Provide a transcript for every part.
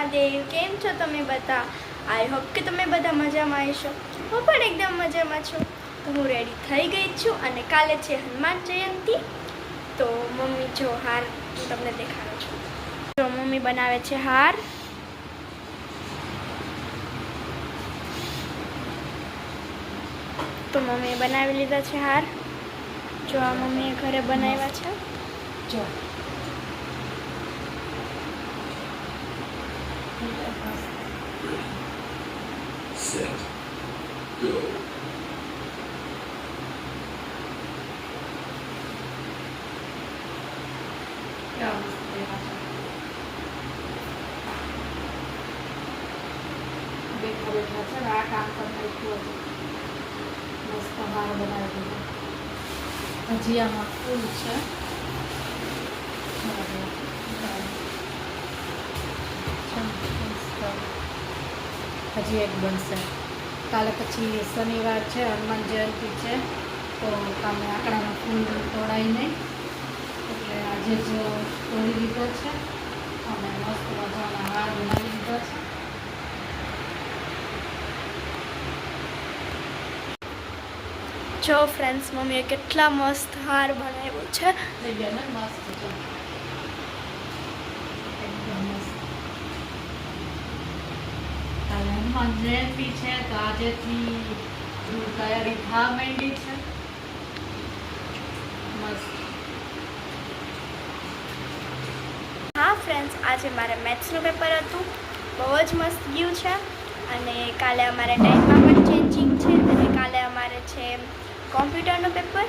મહાદેવ, કેમ છો તમે બધા? આઈ હોપ કે તમે બધા મજામાં હશો. હું પણ એકદમ મજામાં છું. તો હું રેડી થઈ ગઈ છું અને કાલે છે હનુમાન જયંતિ. તો મમ્મી, જો હાર હું તમને દેખાડું છું. જો મમ્મી બનાવે છે હાર. તો મમ્મીએ બનાવી લીધા છે હાર. જો આ મમ્મીએ ઘરે બનાવ્યા છે. જો set, go. કેવા મસ્ત દેખાય છે બેઠા બેઠા છે ને આ કામ પણ નાખ્યું મસ્ત હાર બનાવી દીધો હજી આમાં ફૂલ છે હજી એક બનશે કાલે પછી શનિવાર છે હનુમાન જયંતિ છે તો તમે આંકડાના ફૂલ તોડાઈ નહીં એટલે આજે જ તોડી લીધો છે અને મસ્ત મજાના હાર બનાવી દીધો છે. જો ફ્રેન્ડ્સ મમ્મીએ કેટલા મસ્ત હાર બનાવ્યો છે. હનુમાન હા ફ્રેન્ડ્સ આજે મારે મેથ્સનું પેપર હતું. બહુ જ મસ્ત ગયું છે. અને કાલે અમારે ટાઈમમાં પણ ચેન્જિંગ છે. અને કાલે અમારે છે કોમ્પ્યુટરનું પેપર,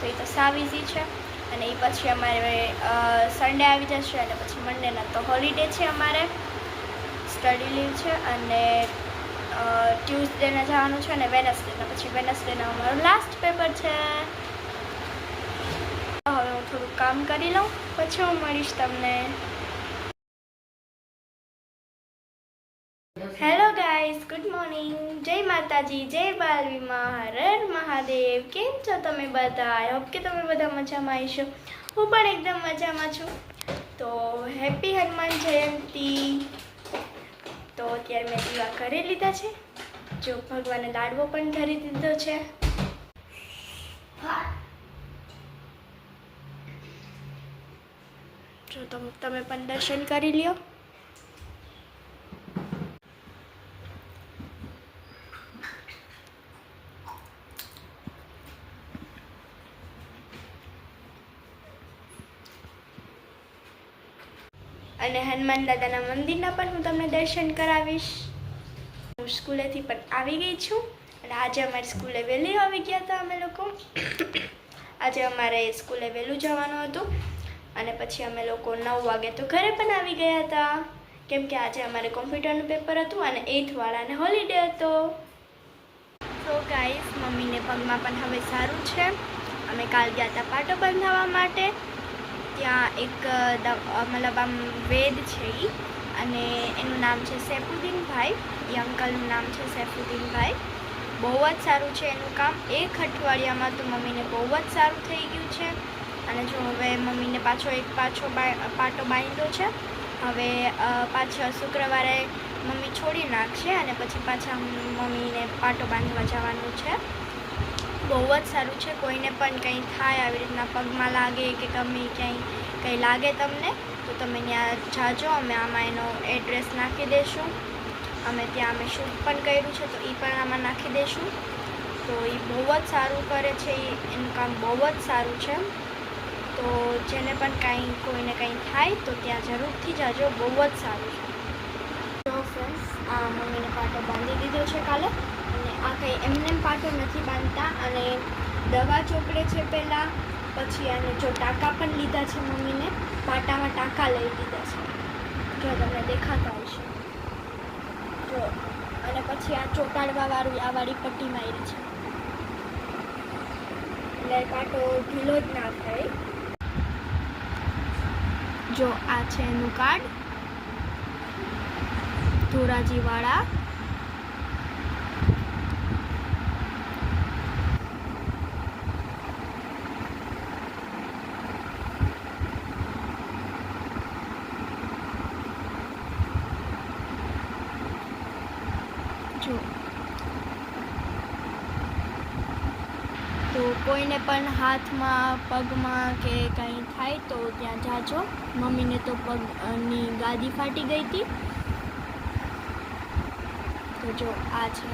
તો એ તો સાવ ઇઝી છે. અને એ પછી અમારે સન્ડે આવી જશે અને પછી મંડેના તો હોલિડે છે અમારે સ્ટડી લીવ છે અને ટ્યુઝડેના જવાનું છે અને વેનસડેના પછી વેનસડેના અમારું લાસ્ટ પેપર છે. હવે હું થોડું કામ કરી લઉં, પછી હું મળીશ તમને. મોર્નિંગ જય માતાજી જય બાલવીમાં હર હર મહાદેવ કેમ છો તમે બધા? આઈ હોપ કે તમે બધા મજામાં આવીશો હું પણ એકદમ મજામાં છું. તો હેપી હનુમાન જયંતિ તો અત્યારે મેં દીવા કરી લીધા છે. જો ભગવાને લાડવો પણ ધરી દીધો છે. જો તમે પણ દર્શન કરી લ્યો અને હનુમાન દાદાના મંદિરના પણ હું તમને દર્શન કરાવીશ. હું સ્કૂલેથી પણ આવી ગઈ છું અને આજે અમારી સ્કૂલે વહેલી આવી ગયા હતા અમે લોકો. આજે અમારે સ્કૂલે વહેલું જવાનું હતું અને પછી અમે લોકો નવ વાગે તો ઘરે પણ આવી ગયા હતા. કેમ કે આજે અમારે કોમ્પ્યુટરનું પેપર હતું અને એઇથ વાળાને હોલિડે હતો. તો ગાઈસ મમ્મીને પગમાં પણ હવે સારું છે. અમે કાલ ગયા હતા પાટો બંધાવવા માટે. ત્યાં એક મતલબ આમ વેદ છે એ અને એનું નામ છે સૈફુદ્દીનભાઈ. એ અંકલનું નામ છે સૈફુદ્દીનભાઈ. બહુ જ સારું છે એનું કામ. એક અઠવાડિયામાં તો મમ્મીને બહુ જ સારું થઈ ગયું છે. અને જો હવે મમ્મીને પાછો એક પાછો પાટો બાંધ્યો છે. હવે પાછા શુક્રવારે મમ્મી છોડી નાખશે અને પછી પાછા મમ્મીને પાટો બાંધવા જવાનું છે. બહુ જ સારું છે, કોઈને પણ કંઈ થાય આવી રીતના પગમાં લાગે કે ગમે ક્યાંય કંઈ લાગે તમને, તો તમે ત્યાં જાજો, અમે આમાં એનો એડ્રેસ નાખી દઈશું અમે ત્યાં અમે શૂટ પણ કર્યું છે, તો એ પણ આમાં નાખી દઈશું તો એ બહુ જ સારું કરે છે એનું કામ બહુ જ સારું છે. તો જેને પણ કાંઈ કોઈને કંઈ થાય, તો ત્યાં જરૂરથી જાજો, બહુ જ સારું છે. જો ફ્રેન્ડ્સ આ મમ્મીને પાટો બાંધી દીધો છે કાલે. આ કંઈ એમને પાટો નથી બાંધતા અને દવા ચોપડે છે પહેલાં, પછી આને જો ટાંકા પણ લીધા છે મમ્મીને, પાટામાં ટાંકા લઈ લીધા છે. જો તમને દેખાતા હશે. જો, અને પછી આ ચોટાડવાવાળું આ વાળી પટ્ટી મારી છે. એટલે પાટો ઢીલો જ ના થાય. જો આ છે એનું કાર્ડ ધોરાજીવાળા કોઈને પણ હાથમાં, પગમાં કે કંઈ થાય તો ત્યાં જાજો. મમ્મીને તો પગની ગાદી ફાટી ગઈ હતી. તો જો આ છે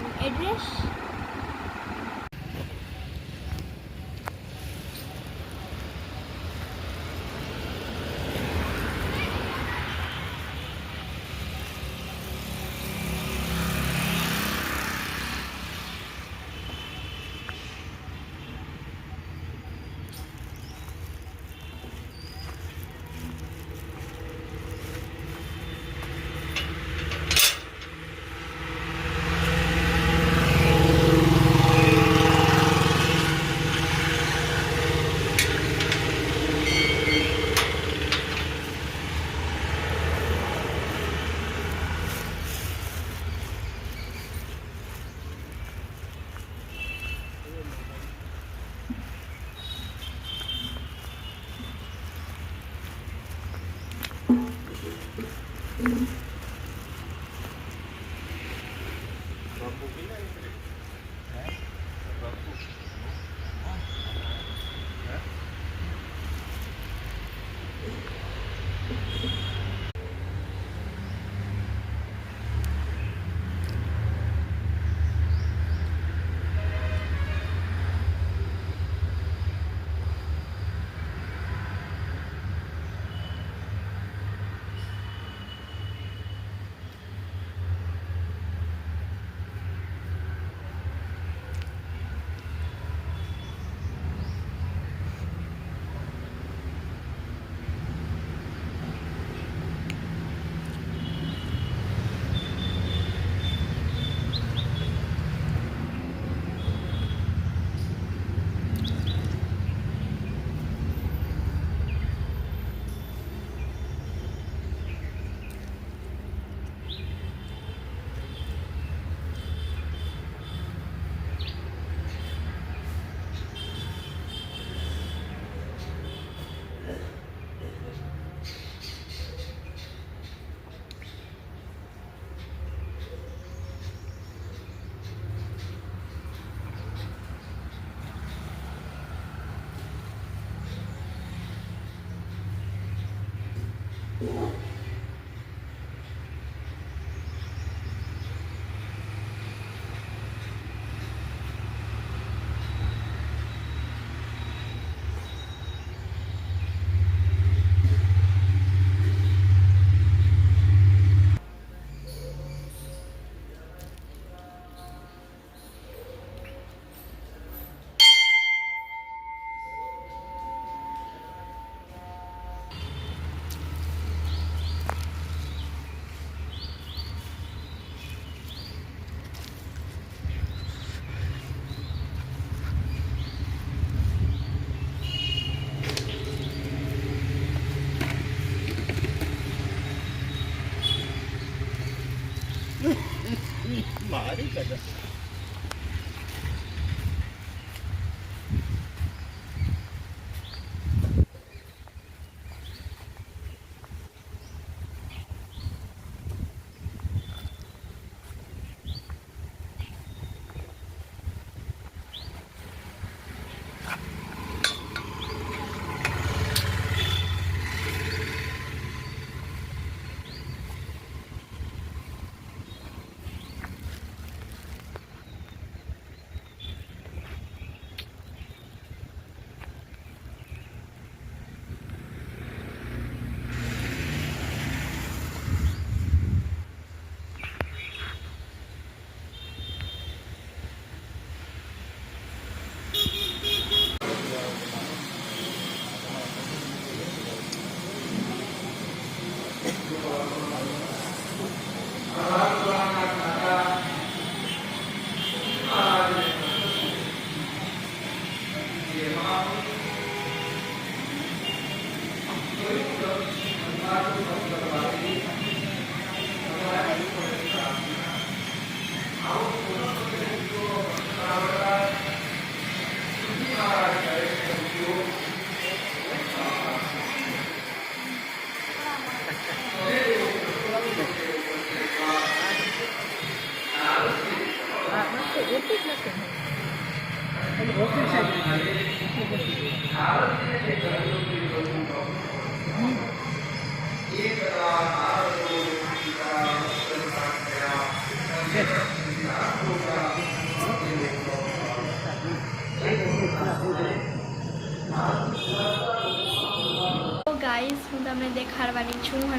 એનું એડ્રેસ મારી કદા તો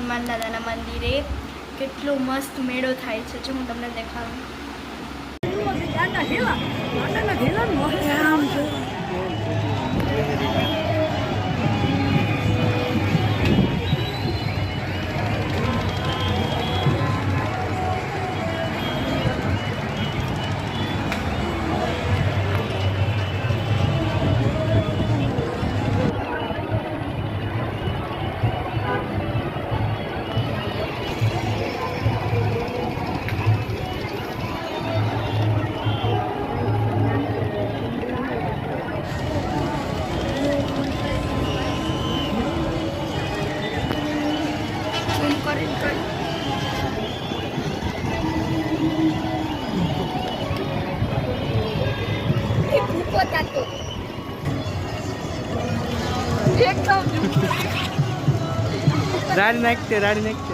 હનુમાન દાદાના મંદિરે કેટલો મસ્ત મેળો થાય છે જો હું તમને દેખાડું. ઝૂમ રાડ નાખતે રાડ નાખતે